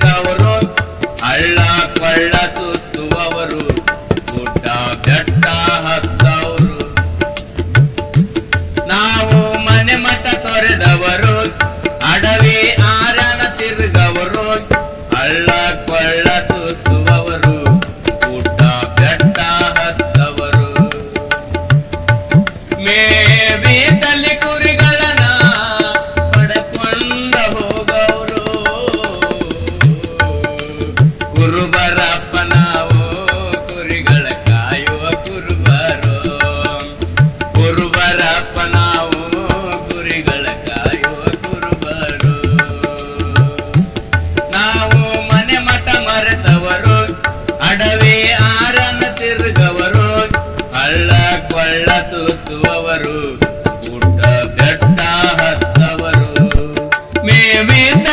ತಿರುಗವರು ಹಳ್ಳ ಕೊಳ್ಳ ಸುತ್ತುವವರು, ಗುಡ್ಡ ಬೆಟ್ಟ ಹತ್ತವರು. ನಾವು ಮನೆ ಮಠ ತೊರೆದವರು, ಅಡವಿ ಆರನ ತಿರುಗವರು, ಹಳ್ಳ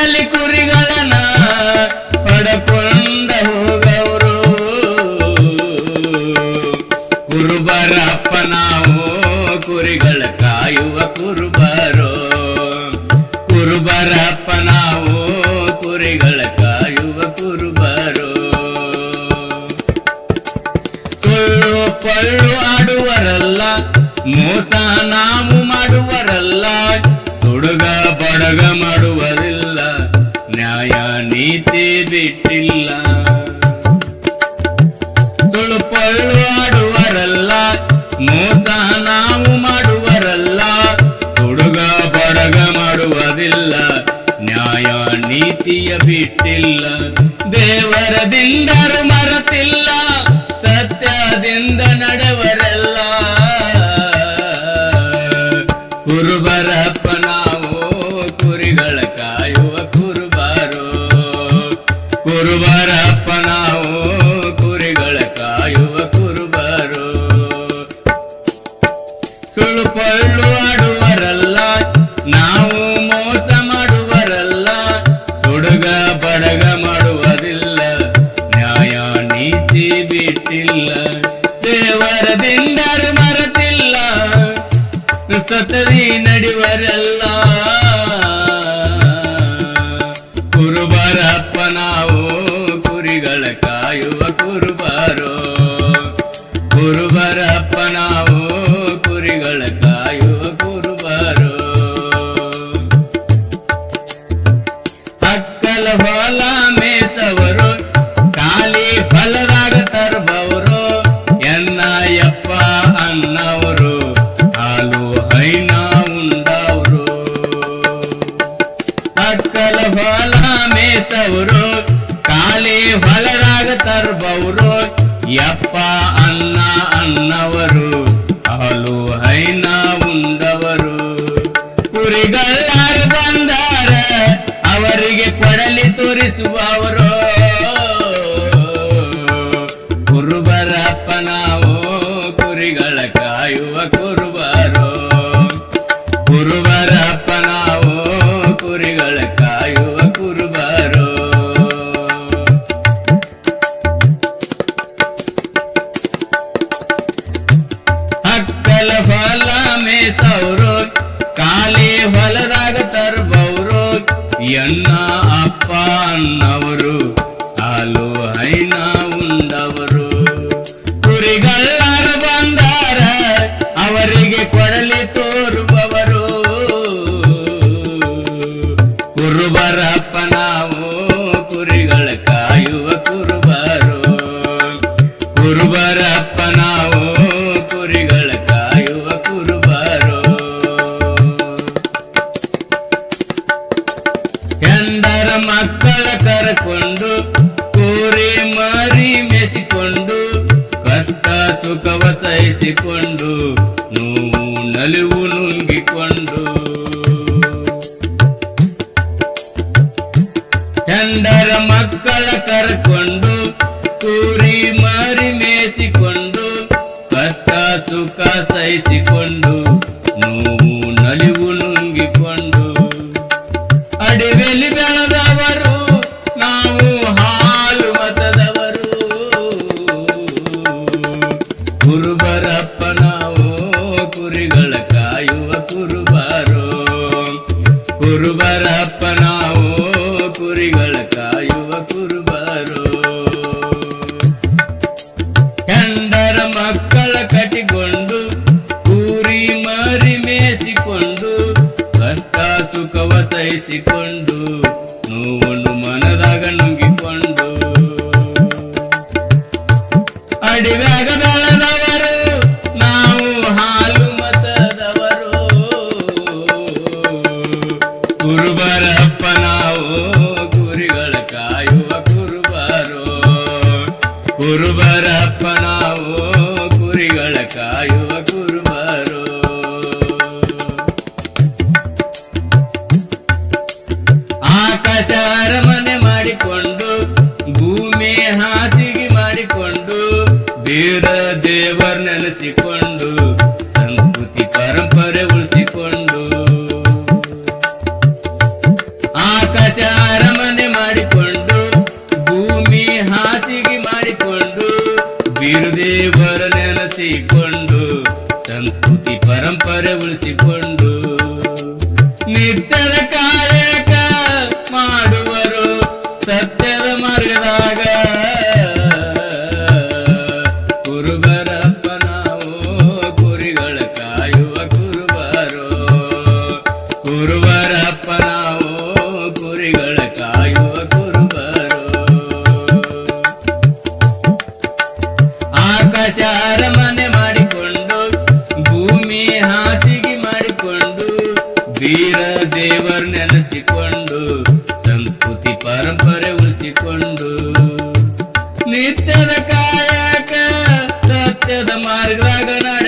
ಮೇಮೇತಲ್ಲಿ ಕುರಿಗಳನ್ನ ಪಡಕೊಂಡ ಹೋಗವರು ಕುರುಬರಪ್ಪ ನಾವು ಕುರಿಗಳ ಕಾಯುವ ಕುರುಬರು. ಕುರುಬರಪ್ಪ ನಾವು ಕುರಿಗಳ ಕಾಯುವ ಕುರುಬರು. ಸುಳ್ಳು ಪಳ್ಳು ಆಡುವರಲ್ಲ, ಮೋಸ ನಾವು ಮಾಡುವರಲ್ಲ. ಹುಡುಗ ಬಡಗ ಬಿಟ್ಟಿಲ್ಲ. ಸುಳ್ಳು ಪಳ್ಳು ಆಡುವರಲ್ಲ, ಮೋಸ ನಾವು ಮಾಡುವರಲ್ಲ, ಹುಡುಗ ಬಡಗ ಮಾಡುವುದಿಲ್ಲ, ನ್ಯಾಯ ನೀತಿಯ ಬಿಟ್ಟಿಲ್ಲ. ದೇವರದಿಂದರು ಮರತಿಲ್ಲ, ಸತ್ಯದಿಂದ ನಡೆವರಲ್ಲ ಸತರಿ ನಡೆವರಲ್ಲ ಕುರಿಗಳಾರು ಬಂದಾರ, ಅವರಿಗೆ ಕೊಡಲಿ ತೋರಿಸುವವರು. ಕುರುಬರಪ್ಪ ನಾವು ಕುರಿಗಳ ಕಾಯುವ ಕುರುಬರು. ಕುರುಬರಪ್ಪ ನಾವು ಕುರಿಗಳ ಕಾಯುವ ಕುರುಬರು. ಅಕ್ಕಲ ಫಲ ಮೇಸವರು ಖಾಲಿ ಹೊಲದಾಗ ತರ್ಬವರು. ಎನ್ನ ಅಪ್ಪ ಅನ್ನವರು ಸುಖವ ಸಹಿಸಿಕೊಂಡು ನೋವು ನಲಿವು ನುಂಗಿಕೊಂಡು. ಚಂದರ ಮಕ್ಕಳ ಕರ್ಕೊಂಡು ಕೂರಿ ಮಾರಿ ಮೇಸಿಕೊಂಡು ಕಷ್ಟ ಸುಖ ಸಹಿಸಿಕೊಂಡು. ಬರು. ಕಂದರ ಮಕ್ಕಳ ಅರಮನೆ ಮಾಡಿಕೊಂಡು, ಭೂಮಿ ಹಾಸಿಗೆ ಮಾಡಿಕೊಂಡು ಬೀರ ದೇವರ ನೆನೆಸಿಕೊಂಡು, ಸಂಸ್ಕೃತಿ ಪರಂಪರೆ ಉಳಿಸಿಕೊಂಡು. ಆಕಾಶ ಅರಮನೆ ಮಾಡಿಕೊಂಡು, ಭೂಮಿ ಹಾಸಿಗೆ ಮಾಡಿಕೊಂಡು, ಬೀರುದೇವರ ನೆನೆಸಿಕೊಂಡು, ಸಂಸ್ಕೃತಿ ಪರಂಪರೆ ಉಳಿಸಿಕೊಂಡು ದೇವರ ನೆನೆಸಿಕೊಂಡು ಸಂಸ್ಕೃತಿ ಪರಂಪರೆ ಉಳಿಸಿಕೊಂಡು ನಿತ್ಯದ ಕಾಯಕ ಸತ್ಯದ ಮಾರ್ಗದಾಗ